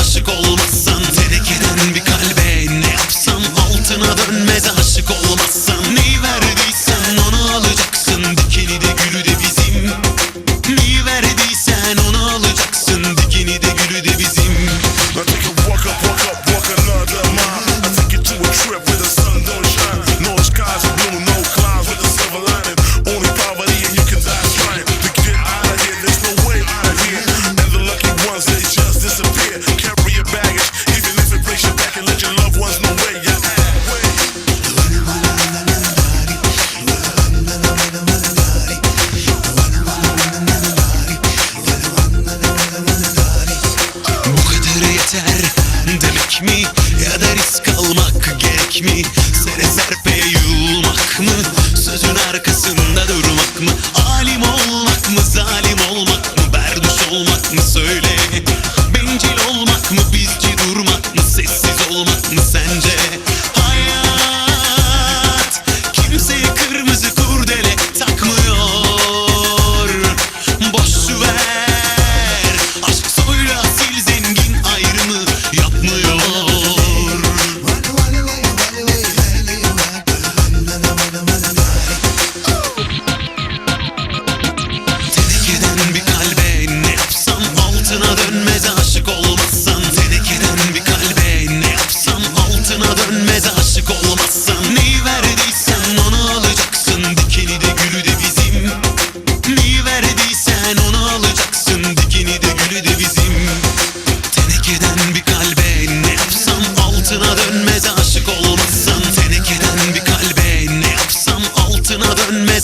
aşık olmazsan Tenekeden bir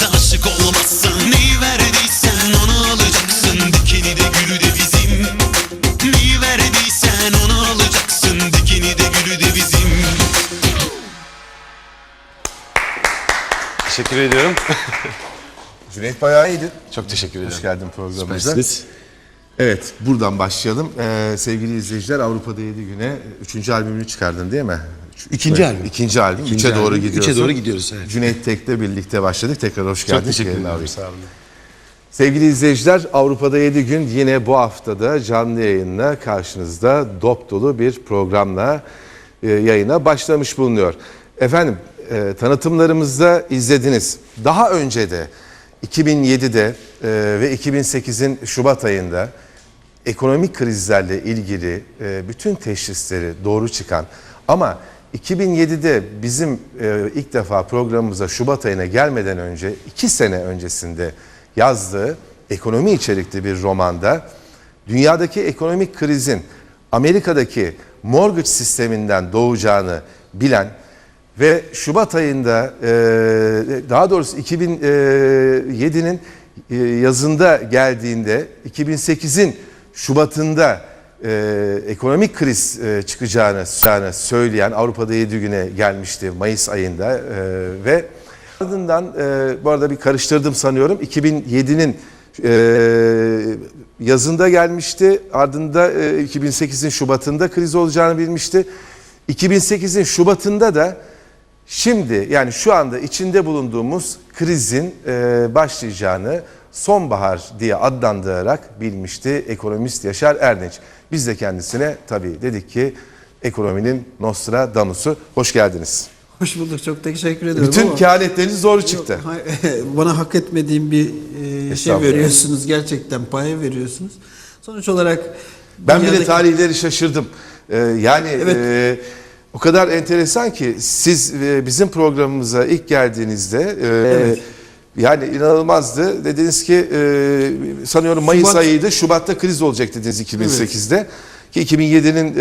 dönmez aşık olmazsan Neyi verdiysen onu alacaksın dikeni de gülü de bizim Neyi verdiysen onu alacaksın dikeni de gülü de bizim Teşekkür ediyorum. Cüneyt bayağı iyiydi. Çok teşekkür ederim. Hoş geldin programımıza. Süpersiniz. Evet, buradan başlayalım. Ee, sevgili izleyiciler, Avrupa'da 7 güne 3. albümünü çıkardın değil mi? İkinci üç- albüm. İkinci albüm. İkinci 3'e doğru albüm. gidiyorsun. Üçe doğru gidiyoruz, evet. Cüneyt Tek'le birlikte başladık. Tekrar hoş geldin. Çok teşekkür ederim. Sağ olun. Sevgili izleyiciler, Avrupa'da 7 gün yine bu haftada canlı yayınla karşınızda dop dolu bir programla e, yayına başlamış bulunuyor. Efendim, e, tanıtımlarımızda izlediniz. Daha önce de 2007'de e, ve 2008'in Şubat ayında ekonomik krizlerle ilgili e, bütün teşhisleri doğru çıkan ama 2007'de bizim e, ilk defa programımıza Şubat ayına gelmeden önce iki sene öncesinde yazdığı ekonomi içerikli bir romanda dünyadaki ekonomik krizin Amerika'daki mortgage sisteminden doğacağını bilen ve Şubat ayında e, daha doğrusu 2007'nin e, yazında geldiğinde 2008'in Şubat'ında e, ekonomik kriz e, çıkacağını, söyleyen Avrupa'da 7 güne gelmişti Mayıs ayında e, ve ardından e, bu arada bir karıştırdım sanıyorum 2007'nin e, yazında gelmişti ardında e, 2008'in Şubat'ında kriz olacağını bilmişti 2008'in Şubat'ında da Şimdi yani şu anda içinde bulunduğumuz krizin e, başlayacağını sonbahar diye adlandırarak bilmişti ekonomist Yaşar Erdinç. Biz de kendisine tabii dedik ki ekonominin Nostradamus'u hoş geldiniz. Hoş bulduk. Çok teşekkür ederim. Bütün ama- kehanetleriniz doğru çıktı. Hayır, Bana hak etmediğim bir e, şey veriyorsunuz. Gerçekten paya veriyorsunuz. Sonuç olarak Ben bile tarihleri şaşırdım. Ee, yani Evet. e, o kadar enteresan ki siz e, bizim programımıza ilk geldiğinizde e, Evet. Yani inanılmazdı. Dediniz ki e, sanıyorum Mayıs Şubat- ayıydı. Şubat'ta kriz olacak dediniz 2008'de. Ki 2007'nin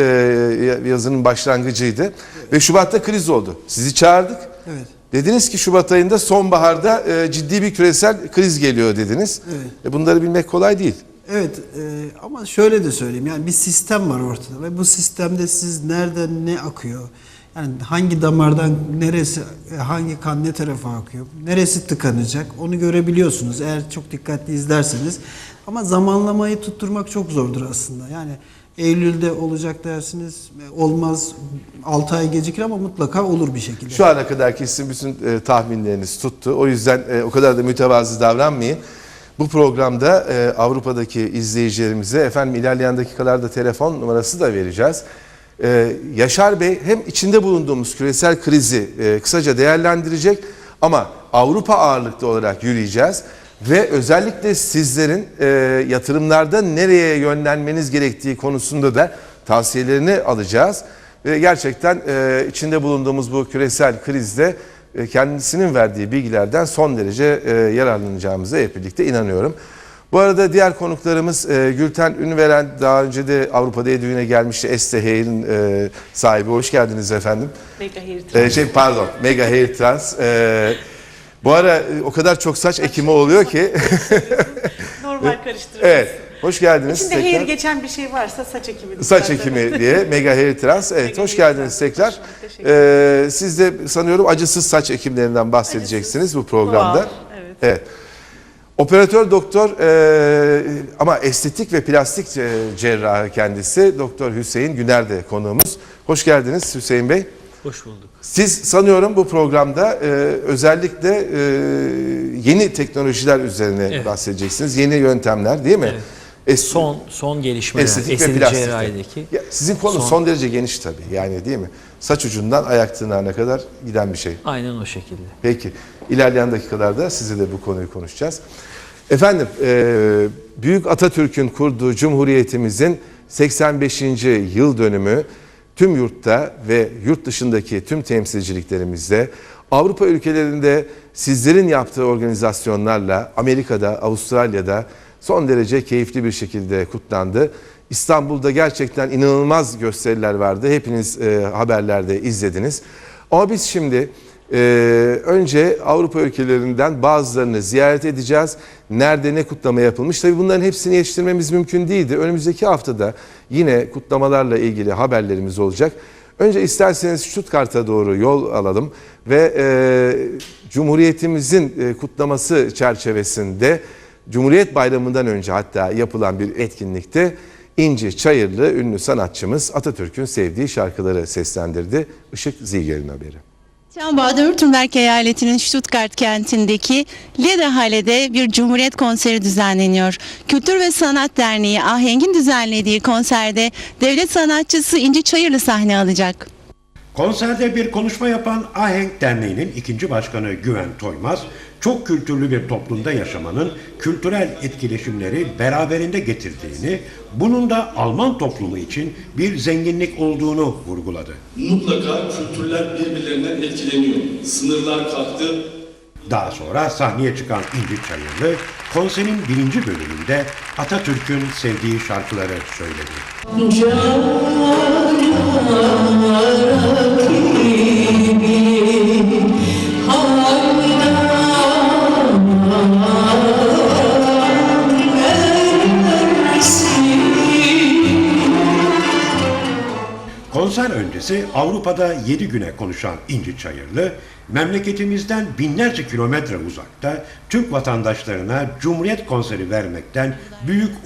e, yazının başlangıcıydı. Ve Şubat'ta kriz oldu. Sizi çağırdık. Evet. Dediniz ki Şubat ayında sonbaharda e, ciddi bir küresel kriz geliyor dediniz. Evet. E, bunları bilmek kolay değil. Evet e, ama şöyle de söyleyeyim yani bir sistem var ortada ve bu sistemde siz nereden ne akıyor yani hangi damardan neresi e, hangi kan ne tarafa akıyor neresi tıkanacak onu görebiliyorsunuz eğer çok dikkatli izlerseniz ama zamanlamayı tutturmak çok zordur aslında yani Eylül'de olacak dersiniz e, olmaz 6 ay gecikir ama mutlaka olur bir şekilde. Şu ana kadar kesin bütün e, tahminleriniz tuttu. O yüzden e, o kadar da mütevazı davranmayın. Bu programda e, Avrupa'daki izleyicilerimize efendim ilerleyen dakikalarda telefon numarası da vereceğiz. E, Yaşar Bey hem içinde bulunduğumuz küresel krizi e, kısaca değerlendirecek ama Avrupa ağırlıklı olarak yürüyeceğiz. Ve özellikle sizlerin e, yatırımlarda nereye yönlenmeniz gerektiği konusunda da tavsiyelerini alacağız. Ve gerçekten e, içinde bulunduğumuz bu küresel krizde e, kendisinin verdiği bilgilerden son derece e, yararlanacağımıza hep birlikte inanıyorum. Bu arada diğer konuklarımız e, Gülten Ünveren daha önce de Avrupa'da düğüne gelmişti. Este Hair'in e, sahibi. Hoş geldiniz efendim. Mega Hair E, şey pardon Mega Hair Trans. E, bu ara e, o kadar çok saç ekimi oluyor ki. Normal karıştırıyoruz. evet. Hoş geldiniz. İçinde tekrar. hair geçen bir şey varsa saç ekimi. Saç ekimi diye Mega Hair Trans. Evet Mega hoş geldiniz Trans. tekrar. Ee, siz de sanıyorum acısız saç ekimlerinden bahsedeceksiniz bu programda. doğal, evet. Evet. Operatör doktor e, ama estetik ve plastik cerrahı kendisi Doktor Hüseyin Güner de konuğumuz. Hoş geldiniz Hüseyin Bey. Hoş bulduk. Siz sanıyorum bu programda e, özellikle e, yeni teknolojiler üzerine Evet. bahsedeceksiniz. Yeni yöntemler değil mi? Evet. Es- Son son gelişmeler Estetik ve estetik plastik. cerrahideki. Ya sizin konu son, son- derece geniş tabii yani değil mi? Saç ucundan ayak tırnağına kadar giden bir şey. Aynen o şekilde. Peki ilerleyen dakikalarda size de bu konuyu konuşacağız. Efendim e, Büyük Atatürk'ün kurduğu Cumhuriyetimizin 85. yıl dönümü tüm yurtta ve yurt dışındaki tüm temsilciliklerimizde Avrupa ülkelerinde sizlerin yaptığı organizasyonlarla Amerika'da, Avustralya'da son derece keyifli bir şekilde kutlandı. İstanbul'da gerçekten inanılmaz gösteriler vardı. Hepiniz e, haberlerde izlediniz. Ama biz şimdi e, önce Avrupa ülkelerinden bazılarını ziyaret edeceğiz. Nerede ne kutlama yapılmış? Tabii bunların hepsini yetiştirmemiz mümkün değildi. Önümüzdeki haftada yine kutlamalarla ilgili haberlerimiz olacak. Önce isterseniz Stuttgart'a doğru yol alalım ve e, Cumhuriyetimizin e, kutlaması çerçevesinde Cumhuriyet Bayramı'ndan önce hatta yapılan bir etkinlikte İnci Çayırlı ünlü sanatçımız Atatürk'ün sevdiği şarkıları seslendirdi. Işık Zilger'in haberi. Baden-Württemberg eyaletinin Stuttgart kentindeki Lederhalle'de bir Cumhuriyet konseri düzenleniyor. Kültür ve Sanat Derneği Aheng'in düzenlediği konserde devlet sanatçısı İnci Çayırlı sahne alacak. Konserde bir konuşma yapan Ahenk Derneği'nin ikinci başkanı Güven Toymaz, çok kültürlü bir toplumda yaşamanın kültürel etkileşimleri beraberinde getirdiğini, bunun da Alman toplumu için bir zenginlik olduğunu vurguladı. mutlaka kültürler birbirlerinden etkileniyor. Sınırlar kalktı. Daha sonra sahneye çıkan İnci Çayırlı, konserin birinci bölümünde Atatürk'ün sevdiği şarkıları söyledi. Konser öncesi Avrupa'da 7 güne konuşan İnci Çayırlı, memleketimizden binlerce kilometre uzakta Türk vatandaşlarına Cumhuriyet konseri vermekten büyük